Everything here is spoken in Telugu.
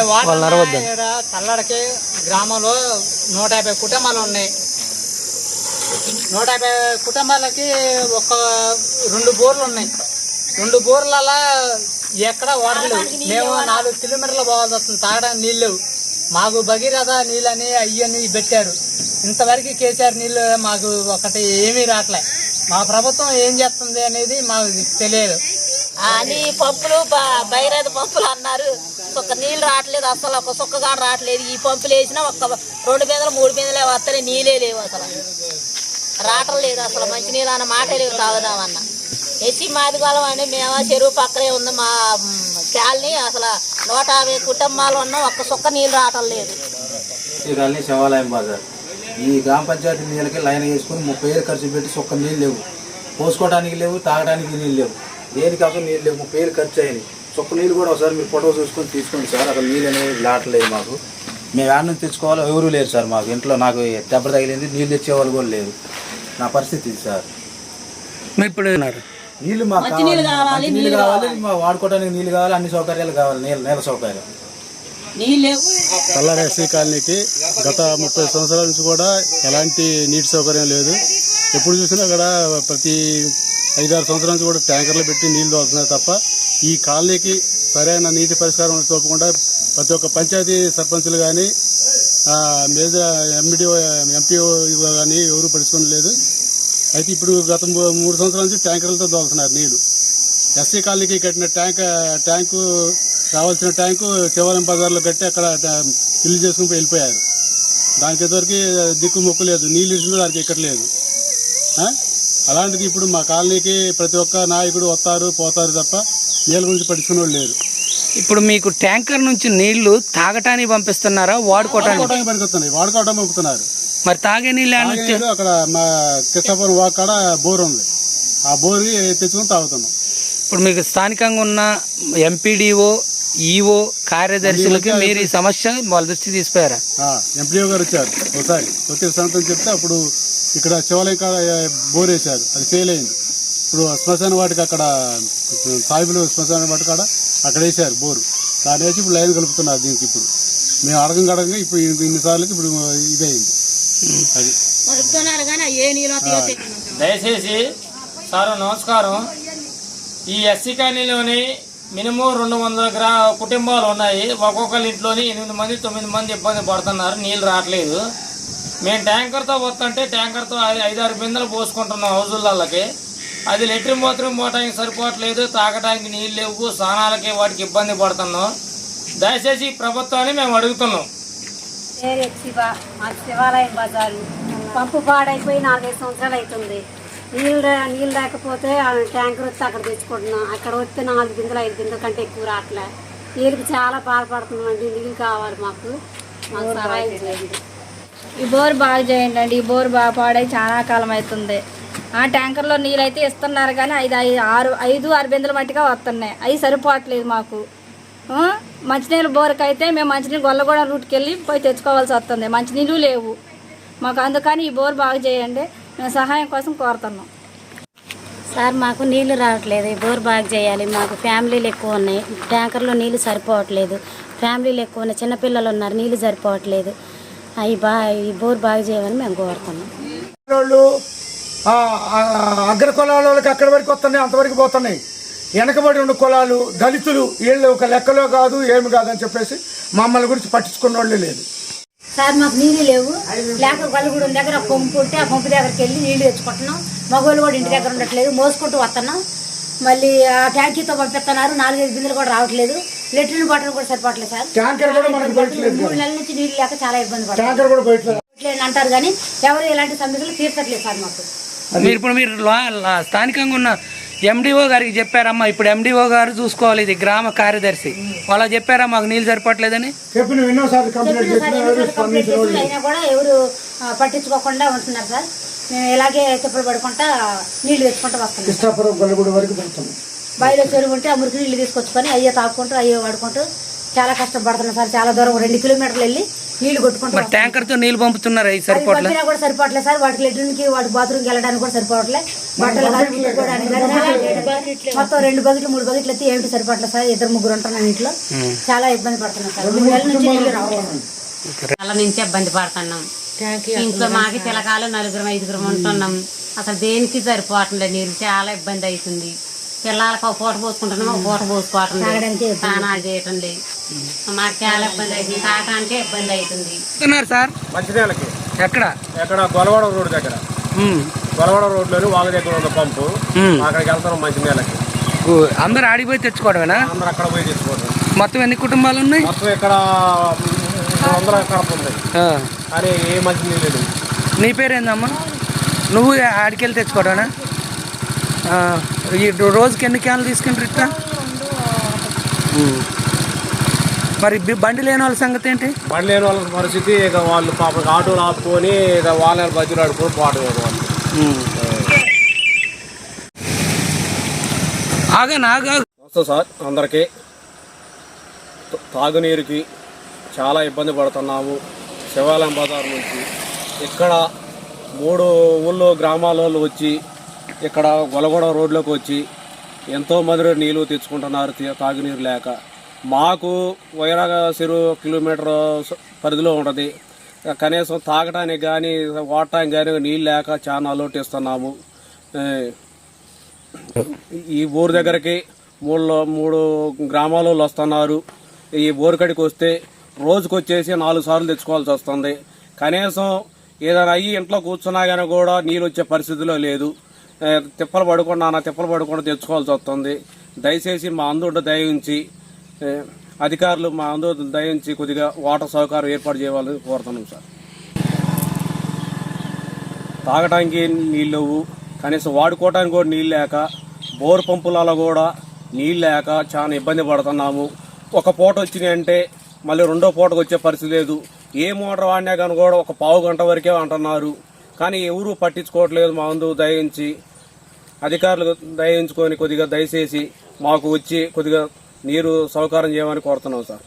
వాళ్ళు తల్లడికి గ్రామంలో నూట యాభై కుటుంబాలు ఉన్నాయి. నూట యాభై కుటుంబాలకి ఒక రెండు బోర్లు ఉన్నాయి. రెండు బోర్లలో ఎక్కడ లేవు. మేము నాలుగు కిలోమీటర్లు పోవాల్సి వస్తుంది. తాగడానికి నీళ్ళు మాకు భగీరథ నీళ్ళని అయ్యని పెట్టారు. ఇంతవరకు కేసీఆర్ నీళ్ళు మాకు ఒకటి ఏమీ రావట్లే. మా ప్రభుత్వం ఏం చేస్తుంది అనేది మాకు తెలియదు. అని పంపులు బ- బైరాది పంపులు అన్నారు. ఒక్క నీళ్ళు రావట్లేదు అసలు ఒక సుక్కగా రావట్లేదు. ఈ పంపులు వేసినా ఒక్క రెండు బిందలు మూడు బిందలే వస్తాయి నీళ్ళే లేవు అసలు. రావటం లేదు అసలు మంచి నీళ్ళు అన్న మాటే లేవు తాగుదామన్న. ఎసి మాదిగోళం అని మేము చెరువు పక్కనే ఉంది మా కాలనీ. అసలు నూట యాభై కుటుంబాలు ఉన్నాం ఒక్క సొక్క నీళ్ళు రావటం లేదు. శ్రీకాళని శివాలయం బజార్. ఈ గ్రామ పంచాయతీ నీళ్ళకి లైన్ వేసుకుని ముప్పై ఏళ్ళు ఖర్చు పెట్టి సొక్క నీళ్ళు లేవు. పోసుకోవడానికి లేవు తాగడానికి నీళ్ళు లేవు. దేనికి అసలు నీళ్ళు లేవు ముప్పై ఏళ్ళు ఖర్చు అయినాయి. చొక్క నీళ్ళు కూడా ఒకసారి మీరు ఫోటో చూసుకొని తీసుకోండి సార్. అక్కడ నీళ్ళు అనేవి లాటలేదు మాకు. మేము యాడ్ నుంచి తెచ్చుకోవాలో ఎవరు లేరు సార్ మాకు. ఇంట్లో నాకు దెబ్బ తగిలింది నీళ్ళు తెచ్చేవాళ్ళు కూడా లేరు. నా పరిస్థితి ఇది సార్. మీరు ఇప్పుడు నీళ్ళు మాకు కావాలి. మంచి నీళ్ళు కావాలి. మా వాడుకోవడానికి నీళ్ళు కావాలి అన్ని సౌకర్యాలు కావాలి. నీళ్ళ నీళ్ళ సౌకర్యం నీళ్ళు లేవు. కల్లాడ ఎస్సీ కాలనీకి గత ముప్పై సంవత్సరాల నుంచి కూడా ఎలాంటి నీటి సౌకర్యం లేదు. ఎప్పుడు చూసినా అక్కడ ప్రతి ఐదారు సంవత్సరాల నుంచి కూడా ట్యాంకర్లు పెట్టి నీళ్ళు తోలుతున్నాయి తప్ప ఈ కాలనీకి సరైన నీటి పరిష్కారం చూపకుండా ప్రతి ఒక్క పంచాయతీ సర్పంచులు కానీ మేజర్ ఎంబీడీఓ ఎంపీఓ కానీ ఎవరు పడుచుకుని లేదు. అయితే ఇప్పుడు గత మూడు సంవత్సరాల నుంచి ట్యాంకర్లతో దోలుతున్నారు నీళ్ళు. ఎస్సీ కాలనీకి కట్టిన ట్యాంక్ ట్యాంకు రావాల్సిన ట్యాంకు శివాలయం బజార్లో కట్టి అక్కడ ట- ఇల్లు చేసుకుని వెళ్ళిపోయారు. దానికి ఇదివరకు దిక్కు మొక్కు లేదు. నీళ్ళు ఇచ్చిన దానికి ఎక్కట్లేదు. అలాంటిది ఇప్పుడు మా కాలనీకి ప్రతి ఒక్క నాయకుడు వస్తారు పోతారు తప్ప నీళ్ళ గురించి పట్టించుకునే వాళ్ళు లేరు. ఇప్పుడు మీకు ట్యాంకర్ నుంచి నీళ్ళు తాగటానికి పంపిస్తున్నారా? వాడుకోవటానికి? వాడుకోవడానికి పనికొస్తున్నాయి. వాడుకోవడం పంపుతున్నారు. మరి తాగే నీళ్ళు ఏమన్నా తాగే అక్కడ మా కృష్ణాపురం వాక్ కాడ బోర్ ఉంది. ఆ బోర్కి తెచ్చుకొని తాగుతున్నాం. ఇప్పుడు మీకు స్థానికంగా ఉన్న ఎంపీడీఓ ఈఓ కార్యదర్శులకి మీరు ఈ సమస్య వాళ్ళ దృష్టి తీసిపోయారా ఎంపీఓ గారు వచ్చారు. ఒకసారి వచ్చే సంతం చెప్తే అప్పుడు ఇక్కడ శివాలయం కాడ బోర్ వేశారు. అది ఫెయిల్ అయింది. ఇప్పుడు శ్మశాన వాటికి అక్కడ సాయిబులు శ్మశాన వాటి కాడ అక్కడ వేశారు బోరు. దాని వేసి ఇప్పుడు లైన్ కలుపుతున్నారు దీనికి ఇప్పుడు. మేము అడగం అడగంగా ఇప్పుడు ఇన్ని- ఇన్నిసార్లకి ఇప్పుడు ఇదైంది. అది. దయచేసి సారు నమస్కారం. ఈ ఎస్సీ కాలనీలోని మినిమం రెండు వందల గ్రా కుటుంబాలు ఉన్నాయి. ఒక్కొక్కరి ఇంట్లోని ఎనిమిది మంది తొమ్మిది మంది ఇబ్బంది పడుతున్నారు. నీళ్ళు రావట్లేదు. మేము ట్యాంకర్తో వస్తుంటే ట్యాంకర్తో ఐదారు బిందెలు పోసుకుంటున్నాం హౌజులకి అది లెట్రిన్ బాత్రూమ్ పోవడానికి సరిపోవట్లేదు తాగడానికి నీళ్ళు లేవు స్నానాలకి వాటికి ఇబ్బంది పడుతున్నాం. దయచేసి ప్రభుత్వాన్ని మేము అడుగుతున్నాం. పేరు శివ మాది శివాలయం బజారు. పంపు పాడైపోయి నాలుగైదు సంవత్సరాలు అవుతుంది. నీళ్ళు నీళ్ళు లేకపోతే ఆ ట్యాంకర్ వస్తే అక్కడ తెచ్చుకుంటున్నాం. అక్కడ వస్తే నాలుగు బిందెలు ఐదు బిందెల కంటే ఎక్కువ రావట్లే. నీళ్ళకి చాలా బాధపడుతున్నాం అండి నీళ్ళు కావాలి మాకు. మాకు సహాయం చేయండి. ఈ బోర్ బాగా చేయండి అండి. ఈ బోర్ బాగా పాడై చాలా కాలం అవుతుంది. ట్యాంకర్లో నీళ్ళు అయితే ఇస్తున్నారు కానీ ఐదు ఐదు ఆరు ఐదు ఆరు బిందెల మట్టిగా వస్తున్నాయి. అవి సరిపోవట్లేదు మాకు. ఆ? మంచినీళ్ళు బోర్కి అయితే మేము మంచినీళ్ళు గొల్లగూడ రూట్కి వెళ్ళి పోయి తెచ్చుకోవాల్సి వస్తుంది. మంచినీళ్ళు లేవు. మాకు అందుకని ఈ బోర్ బాగా చేయండి. మేము సహాయం కోసం కోరుతున్నాం. సార్ మాకు నీళ్ళు రావట్లేదు. ఈ బోర్ బాగా చేయాలి. మాకు ఫ్యామిలీలు ఎక్కువ ఉన్నాయి. ట్యాంకర్లో నీళ్ళు సరిపోవట్లేదు. ఫ్యామిలీలు ఎక్కువ ఉన్నాయి. చిన్నపిల్లలు ఉన్నారు. నీళ్ళు సరిపోవట్లేదు. అవి బా ఈ బోర్ బాగా చేయమని మేము కోరుతున్నాం. ఆ, ఆ, అగ్ర కులాల వాళ్ళకి అక్కడి వరకు వస్తున్నాయి అంతవరకు పోతున్నాయి. వెనకబడి ఉన్న కులాలు దళితులు వీళ్ళు ఒక లెక్కలో కాదు ఏమి కాదు అని చెప్పేసి మమ్మల్ని గురించి పట్టించుకున్న వాళ్ళు లేదు. సార్ మాకు నీళ్ళు లేవు. లేక గలుగుడు దగ్గర పంపు ఉంటే ఆ పంపు దగ్గరికి వెళ్ళి నీళ్ళు తెచ్చుకుంటున్నాం. మగవాళ్ళు కూడా ఇంటి దగ్గర ఉండట్లేదు. మోసుకుంటూ వస్తున్నాం. మళ్ళీ ఆ ట్యాంకీతో పంపిస్తున్నారు. నాలుగైదు బిందెలు కూడా రావట్లేదు. లెట్రిన్ బాటిల్ కూడా సరిపోవట్లేదు సార్. మూడు నెలల నుంచి నీళ్ళు లేక చాలా ఇబ్బంది పడుతుంది అంటారు కానీ ఎవరు ఇలాంటి సమస్యలు తీర్చట్లేదు సార్ మాకు. మీరు ఇప్పుడు మీరు స్థానికంగా ఉన్న ఎండిఓ గారికి చెప్పారమ్మా ఇప్పుడు ఎండిఓ గారు చూసుకోవాలి ఇది గ్రామ కార్యదర్శి. వాళ్ళ చెప్పారా మాకు నీళ్ళు సరిపోవట్లేదని చెప్పిన ఎన్నోసార్లు కంప్లైంట్ అయినా కూడా ఎవరు పట్టించుకోకుండా ఉంటున్నారు సార్. మేము ఇలాగే తిప్పలు పడుకుంటా నీళ్ళు తెచ్చుకుంటూ వస్తున్నాం గొల్లగూడ వరకు బావిలో చెరువు ఉంటే ఆ మురికి నీళ్ళు తీసుకొచ్చుకొని అయ్యే తాగుకుంటూ అయ్యే వాడుకుంటూ చాలా కష్టపడుతున్నాం సార్. చాలా దూరం రెండు కిలోమీటర్లు వెళ్ళి నీళ్ళు కొట్టుకుంటూ ట్యాంకర్తో నీళ్ళు పంపుతున్నారు సరిపోట్ల? పంపినా కూడా సరిపోవట్లేదు సార్. వాటికి లెట్రిన్కి వాటి బాత్రూమ్కి వెళ్ళడానికి కూడా సరిపోవట్లేదు బట్టలు మొత్తం రెండు బకెట్లు మూడు బకెట్లు ఎత్తి ఏమిటి సరిపోవట్లేదు సార్? ఇద్దరు ముగ్గురు ఉంటున్నాం ఇంట్లో. చాలా ఇబ్బంది పడుతున్నాం సార్. మూడు నెలల నుంచి నీళ్ళు ఇబ్బంది పడుతున్నాం. ఇంట్లో మాకి పిల్లకాలు నలుగురం ఐదుగురం ఉంటున్నాం. అసలు దేనికి సరిపోవట్లేదు నీళ్ళు చాలా ఇబ్బంది అవుతుంది. పిల్లలకి ఒక పూట పోసుకుంటున్నాం ఒక పూట పోసుకోవటం లేదు. స్నానాలు చేయటం లేదు. మాకు చాలా ఇబ్బంది అవుతుంది. తాగటానికే ఇబ్బంది అవుతుంది. ఉన్నారు సార్? మంచిర్యాలకి. ఎక్కడ? ఎక్కడ? గొలవాడ రోడ్ దగ్గర. ఉమ్. గొలవాడ రోడ్లోని వాగు దగ్గర ఉన్న పంపు. ఉమ్. అక్కడికి వెళ్తాం మంచిర్యాలకి. ఓ, అందరు ఆడిపోయి తెచ్చుకోవడమేనా? అందరూ అక్కడ పోయి తెచ్చుకోవడం. మొత్తం ఎన్ని కుటుంబాలు ఉన్నాయి? మొత్తం ఇక్కడ మూడు వందల కడప ఉంది. ఆ. కానీ ఏ మంచి నీళ్ళు లేదు. నీ పేరేందమ్మా? నువ్వు ఆడికెళ్ళి తెచ్చుకోవడమేనా? ఆ, ఈ రోజుకి ఎన్ని క్యాన్లు తీసుకుంటారు ఇట్లా? ఉమ్. మరి బండి లేని వాళ్ళ సంగతి ఏంటి? బండి లేని వాళ్ళ పరిస్థితి ఇక వాళ్ళు పాప ఆటోలు ఆపుకొని ఇక వాళ్ళ బజ్జీలు ఆడుకొని ఇక వాళ్ళు. నమస్తే సార్ అందరికీ. తాగునీరుకి చాలా ఇబ్బంది పడుతున్నాము. శివాలయం బజార్ నుంచి ఇక్కడ మూడు ఊళ్ళో గ్రామాల వాళ్ళు వచ్చి ఇక్కడ గొలగొడ రోడ్లోకి వచ్చి ఎంతో మంది నీళ్ళు తెచ్చుకుంటున్నారు తాగునీరు లేక. మాకు వైరాగ చెరువు కిలోమీటర్ పరిధిలో ఉంటుంది. కనీసం తాగటానికి కానీ వాడటానికి కానీ నీళ్ళు లేక చాలా అలోటిస్తున్నాము ఈ ఊరు దగ్గరికి మూడు మూడు గ్రామాల వాళ్ళు వస్తున్నారు. ఈ ఊరు వస్తే రోజుకు వచ్చేసి నాలుగు సార్లు తెచ్చుకోవాల్సి వస్తుంది. కనీసం ఏదైనా అయ్యి ఇంట్లో కూర్చున్నా కానీ కూడా నీళ్ళు వచ్చే పరిస్థితిలో లేదు. తిప్పలు పడకుండా నా తిప్పలు పడకుండా తెచ్చుకోవాల్సి వస్తుంది. దయచేసి మా అందరూ దయించి అధికారులు మా అందరూ దయించి కొద్దిగా వాటర్ సౌకర్యం ఏర్పాటు చేయాలని కోరుతున్నాం సార్. తాగటానికి నీళ్ళు లేవు. కనీసం వాడుకోవటానికి కూడా నీళ్ళు లేక బోర్ పంపులలో కూడా నీళ్ళు లేక చాలా ఇబ్బంది పడుతున్నాము. ఒక పూట వచ్చినాయి అంటే మళ్ళీ రెండో పూటకు వచ్చే పరిస్థితి లేదు. ఏ మోటార్ వాడినా కానీ కూడా ఒక పావు గంట వరకే అంటున్నారు. కానీ ఎవరు పట్టించుకోవట్లేదు మా ముందు దయించి అధికారులు దయించుకొని కొద్దిగా దయచేసి మాకు వచ్చి కొద్దిగా నీరు సౌకర్యం చేయమని కోరుతున్నాం సార్.